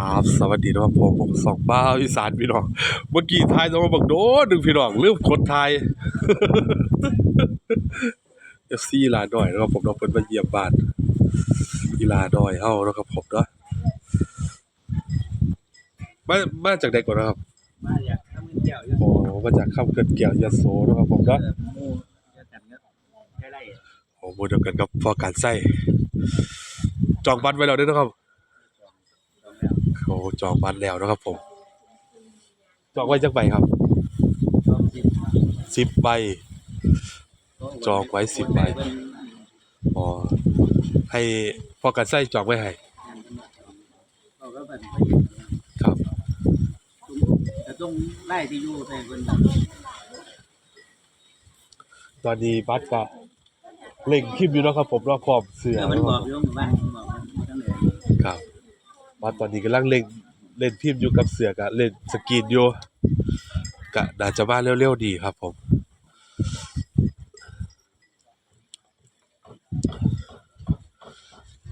ครับสวัสดีนะครับผมผมสองบ้าวอีสานพี่น้องเมื่อกี้ทายต้องมาบักโดนหนึ่งพี่น้องเรื่องคนไทยเอฟซีลาหน่อยนะครับผมเราเพิ่นมาเยี่ยมบ้านอีลาหน่อยเฮานะครับผมเนาะมามาจากใดก่อนนะครับมาอยากทำเงินเกี่ยวอยู่โอ้มาจากข้ามเกิดเกี่ยวยโสนะครับผมเนาะเออหมู่เดียวกันก็ใช้ไรโอ้โหเดียวกันกับพอการใส่จองบัตรไว้แล้วเด้อนะครับส องแล้วโอ้จองบัตรแล้วนะครับผม จองไว้จักใบครับสองสิบสิบใบ จองไว้สิบใบอ๋อให้พอการใส่จองไว้ให้เขาก็เป็นพระเอกนะครับแต่ต้องไล่ที่อยู่แต่คนนั้นตอนนี้บัตรก็เล่งคลิปอยู่เนาะครับผมรอบพร้อมเสือเออมันบอกอยู่ว่ามันบอกมันทั้งเลยครับ บัตรตอนนี้กำลังเล่งเล่นพิมพ์อยู่กับเสือกับเล่นสกรีนอยู่ก็น่าจะมาเร็วๆดีครับผม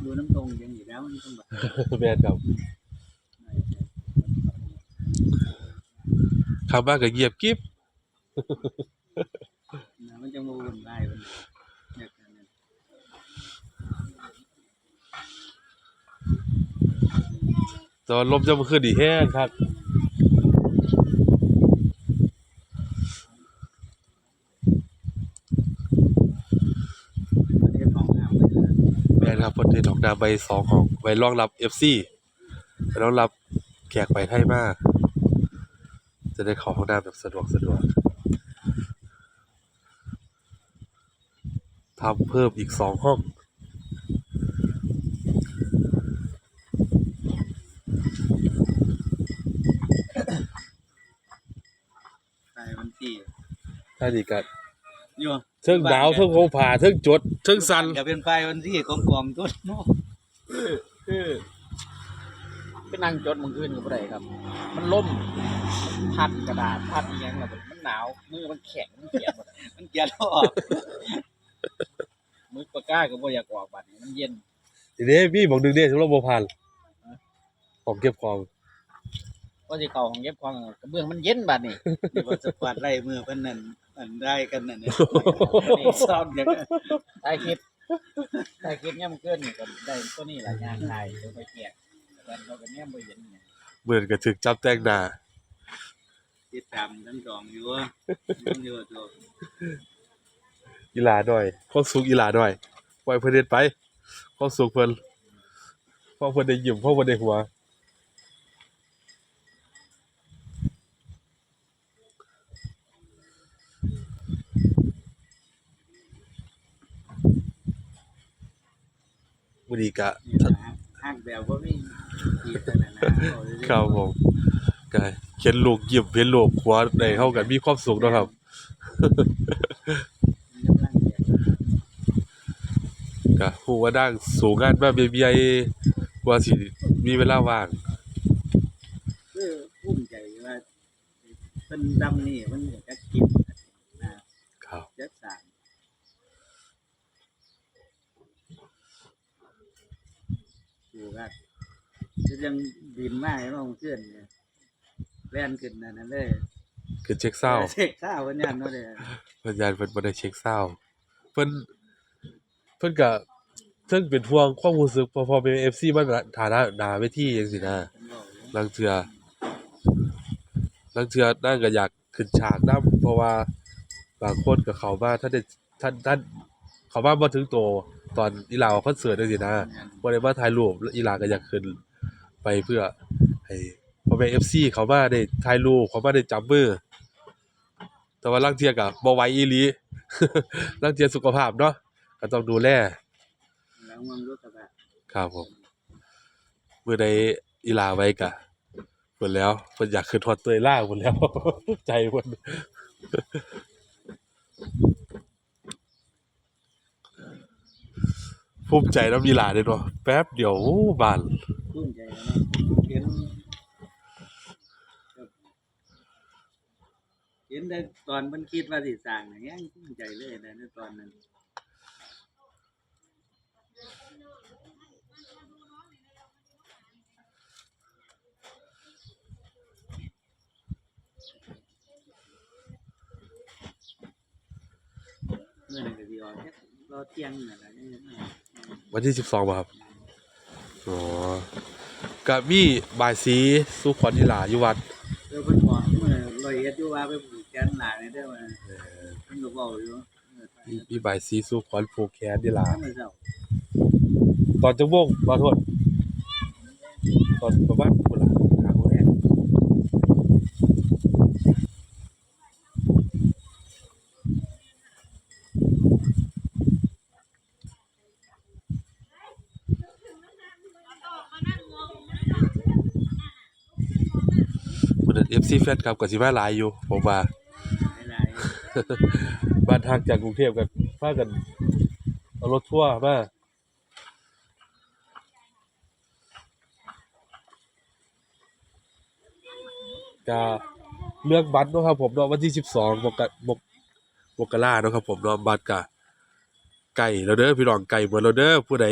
ดูน้ำตรงยังอยู่แล้วมันต้องแบบแม่นครับคำว่าก็เงียบกิ๊บ มันจะมาวุ่นวายมันอยากจะนั่น แตอนลมจะมาขึ้นดีแห้งครับปรน้ำไปเลยแม่นครับเพิ่นเฮ็ดออกนามใบสองของไว้รองรับ FC ไปรองรับแขกไปไทยมาก จะได้ข้าห้องน้ำแบบสะดวกสะดวกทำเพิ่มอีกสองห้อง ใช่มันสี่ถ้าดีกันอยู่เทิงดาวเทิงโคผ่าเทิงจดเทิงสันจะเป็นไฟวันที่กองกองต้นเนาะคือเป็นนั่งจดมึงขึ้นกับไรครับ มันล่มมันพัดกระดาษพัดอหยังแบบมันหนาวมือมันแข็งมันเขียนหมดอะมันเกลียดออกมือปากกาก็บ่อยากออกบัดนี้มันเย็นทีนี้พี่บอกดึงเด้สำหรับบ่ผ่านของเก็บของ ก็สิเข้าของเก็บของกระเบื้องมันเย็นบัดนี้เดี๋ยวว่าสปอร์ตไล่มือเพิ่นนั่นอันได้กันนั่นเนี่ยนี่ซ่อมอย่างนั้นถ่ายคลิปถ่ายคลิปเนี่ยมันเกินนี่ก็ได้ตัวนี้หลายอย่างถ่ายเดี๋ยวไปแจกแต่เขาก็เนี่ยบ่เห็นเนี่ยเหมือนกับถึกจับแต่งหน้าติดตามทั้งสองอยู่ว่ามันอยู่ตัวอีหลาหน่อยความสุขอีหลาหน่อยปล่อยเพิ่นเฮ็ดไปความสุขเพิ่นเพราะเพิ่นได้ยิ้มเพราะเพิ่นได้หัว นี้ก็ ห้างแบบว่าไม่ดีขนาดนั้นเอาเลยครับผมก็เห็นลูกยิ้มเห็นลูกหัวได้เฮากันมีความสุขเนาะครับมันกำลังแบบก็ฮู้ว่าดังสู่งานมาเบียๆว่าสิมีเวลาว่างคือภูมิใจว่าเพิ่นดำนี่มันอยากจะกินนะครับ จักสามอยู่ ครับจะยังบินมาให้น้องเพื่อนเนี่ยแล่นขึ้นนั่นนั่นเลยคือเช็คเศร้าเช็คเศร้าวันนี้เนาะเลยเพิ่นยานเพิ่นบ่ได้เช็คเศร้าเพิ่นเพิ่นก็เพิ่งเป็นห่วงความรู้สึกพอพอเป็น FC มันก็ฐานะหน้าเวทีจังซี่นะเพิ่นบอกอยู่ลางเทื่อลางเทื่อนั่นก็อยากขึ้นฉากนํเพราะว่าบางคนก็เข้ามาท่านได้ท่านท่านเข้ามาบ่ถึงโต ตอนอีหลาออกคอนเสิร์ตจังซี่นะบ่ได้มาถ่ายรูปแล้วอีหลาก็อยากขึ้น ไปเพื่อให้พ่อแม่ FC เขามาได้ถ่ายรูปเขามาได้จับมือแต่ว่าลางเที่ยก็บ่ไหวอีหลีลางเที่ยสุขภาพเนาะก็ต้องดูแลแล้วมันรู้สึกว่าครับผมมื้อใดอีหลาไว้ก็เพิ่นแล้วเพิ่นอยากขึ้นฮอดเตยล่าพุ่นแล้ว ใจเพิ่น ภูมิใจน้ำยีหลาเด้อเวาะแป๊บเดียวบานเห็นนได้ตอนมันคิดว่าสิสร้างอย่างเงี้ยรุ่นใจเลยนะในตอนนั้นเมื่อไหร่ก็ดีออกแค่รอเที่ยงนั่นแหละเนี่ย วันที่สิบสองป่ะครับ อ๋อกับมีบายสีสุขวัญทิลาอยู่วัดเออเพิ่นบอกเมื่อร้อยเอ็ดอยู่ว่าไปผูกแขนหลานนี่เด้อว่าเพิ่นก็เว้าอยู่เออไปมีมีบายสีสุขวัญผูกแขนทิลาเมื่อเช้าตอนจังโมงขอโทษตอนประมาณพุ่นล่ะหาโมงแรก มันนั้น FC แฟนคลับก็สิมาหลายอยู่ผมว่า หลายบ้านทางจากกรุงเทพกันพากันเอารถทัวร์มาก็เลือกบัตรเนาะครับผมเนาะวันที่12มกมกมกราเนาะครับผมเนาะบัตรก็ไก่แล้วเด้อพี่น้องไก่หมดแล้วเด้อผู้ใด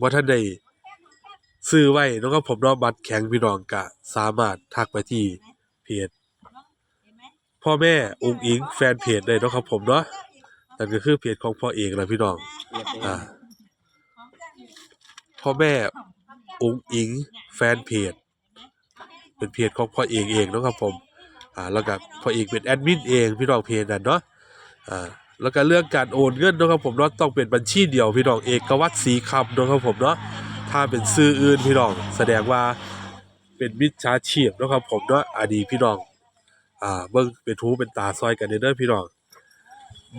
บ่ทันได้ ซื้อไว้เนาะครับผมเนาะบัตรแข็งพี่น้องก็สามารถทักไปที่เพจพ่อแม่องค์อิงแฟนเพจได้เนาะครับผมเนาะนั่นก็คือเพจของพ่อเอกนะพี่น้องเรียบอ่าพ่อแม่องค์อิงแฟนเพจเป็นเพจของพ่อเอกเองเนาะครับผมอ่าแล้วก็พ่อเอกเป็นแอดมินเองพี่น้องเพจนั่นเนาะอ่าแล้วก็เรื่องการโอนเงินเนาะครับผมเนาะต้องเป็นบัญชีเดียวพี่น้องเอกวัตรศรีคำเนาะครับผมเนาะ ถ้าเป็นซื้ออื่นพี่น้อง แสดงว่าเป็นมิจฉาชีพนะครับผมเนาะอันนี้พี่น้อง อ่าเบิ่งเป็นทูเป็นตาซอยกันเด้อพี่น้อง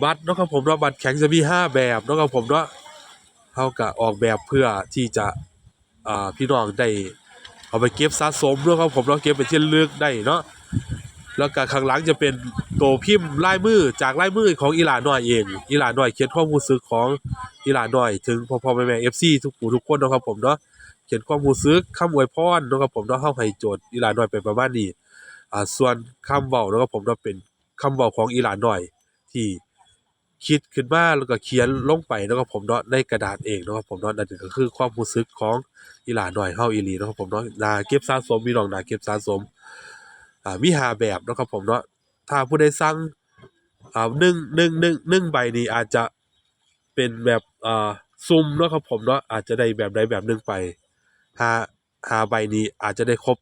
บัตรนะครับผมเนาะบัตรแข็งจะมีห้าแบบนะครับผมเนาะเฮาก็ออกแบบเพื่อที่จะอ่าพี่น้องได้เอาไปเก็บสะสมนะครับผมเนาะเก็บเป็นที่ระลึกได้เนาะ แล้วก็ข้างหลังจะเป็นโตพิมพ์ลายมือจากลายมือของอีหลาน้อยเองอีหลาน้อยเขียนความรู้สึกของอีหลาน้อย ถึงพ่อพ่อแม่แม่ FC ทุกผู้ทุกคนนะครับผมเนาะเขียนความรู้สึกคำอวยพรนะครับผมเนาะเฮาให้โจทย์อีหลาน้อยไปประมาณนี้อ่าส่วนคำเว้านะครับผมก็เป็นคำเว้าของอีหลานหน่อย ที่คิดขึ้นมาแล้วก็เขียนลงไปนะครับผมเนาะในกระดาษเองนะครับผมเนาะนั่นก็คือความรู้สึกของอีหลานหน่อยเฮาอีหลีนะครับผมเนาะนาเก็บสะสมพี่น้องนาเก็บสะสม มีหาแบบนะครับผมเนาะถ้าผู้ใดสั่งอ่า1 1 1 1ใบนี้อาจจะเป็นแบบอ่าซุ่มนะครับผมเนาะอาจจะได้แบบใดแบบหนึ่งไปหาหาใบนี้อาจจะได้ครบ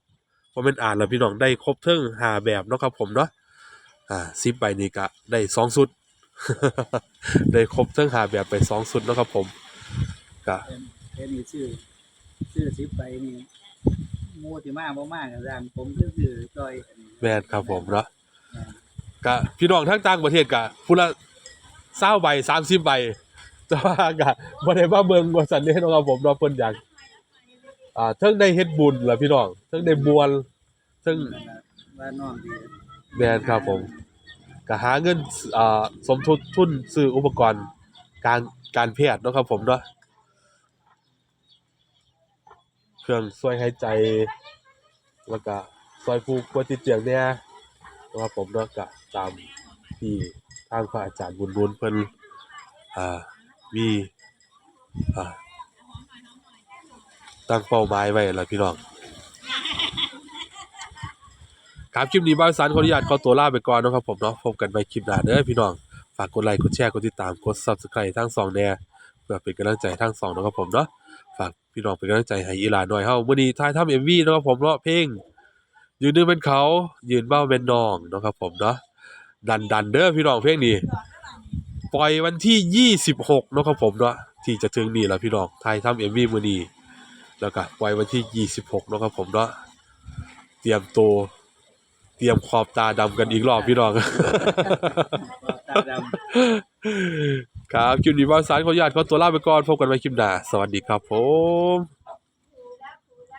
เพราะม่นอ่านแล้วพี่น้องได้ครบเทิงหาแบบนะครับผมเนาะอ่าซิปใบนี้ก็ได้สองสุดได้ครบเทิงหาแบบไปสองสุดนะครับผมก็เอ็นนี่ชื่อชื่อสิบไปนี่โมสิมาบ่มาก็ร่างผมคือชื่อจอยอันนี้แม่นครับผมเนาะก็พี่น้องทั้งต่างประเทศก็ผู้ละ20ใบ30ใบแต่ว่าก็บ่ได้มาเบิ่งว่าซั่นเด้เนาะครับผมเนาะเพิ่นอยากอ่าเทิงได้เฮ็ดบุญล่ะพี่น้องเทิงได้บวชเทิงว่าน้องดีแม่นครับผมก็หาเงินอ่าสมทบทุนซื้ออุปกรณ์การการแพทย์เนาะครับผมเนาะ เครื่องช่วยหายใจ แล้วก็ช่วยผู้ป่วยติดเตียงเนี่ยนะครับผมเนาะก็ตามที่ทางพระอาจารย์บุญบุญเพิ่นอ่ามีอ่าตั้งเป้าหมายไว้แล้วพี่น้องครับคลิปนี้บ้านสันขออนุญาตขอตัวลาไปก่อนนะครับผมเนาะพบกันใหม่คลิปหน้าเด้อพี่น้อง ฝากกดไลค์กดแชร์กดติดตามกด Subscribe ทั้งสองแนว เพื่อเป็นกำลังใจทั้งสองนะครับผมเนาะฝากพี่น้องเป็นกำลังใจให้อีหลาหน่อยเฮามื้อนี้ท้ายทำ MV เนะครับผมเนาะเพลงยืนนึงเป็นเขายืนเบ้าเป็นน้องนะครับผมเนาะดันดันเด้อพี่น้องเพลงนี้ปล่อยวันที่ 26เนะครับผมเนาะที่จะถึงนี้แล้วพี่น้องท้ายทำ MV มื้อนี้แล้วก็ปล่อยวันที่ 26เนะครับผมเนาะเตรียมตัวเตรียมขอบตาดำกันอีกรอบพี่น้องตาดำ ครับคลิปนี้ว่าสารขออนุญาตขอตัวลาไปก่อนพบกันใหม่คลิปหน้าสวัสดีครับผม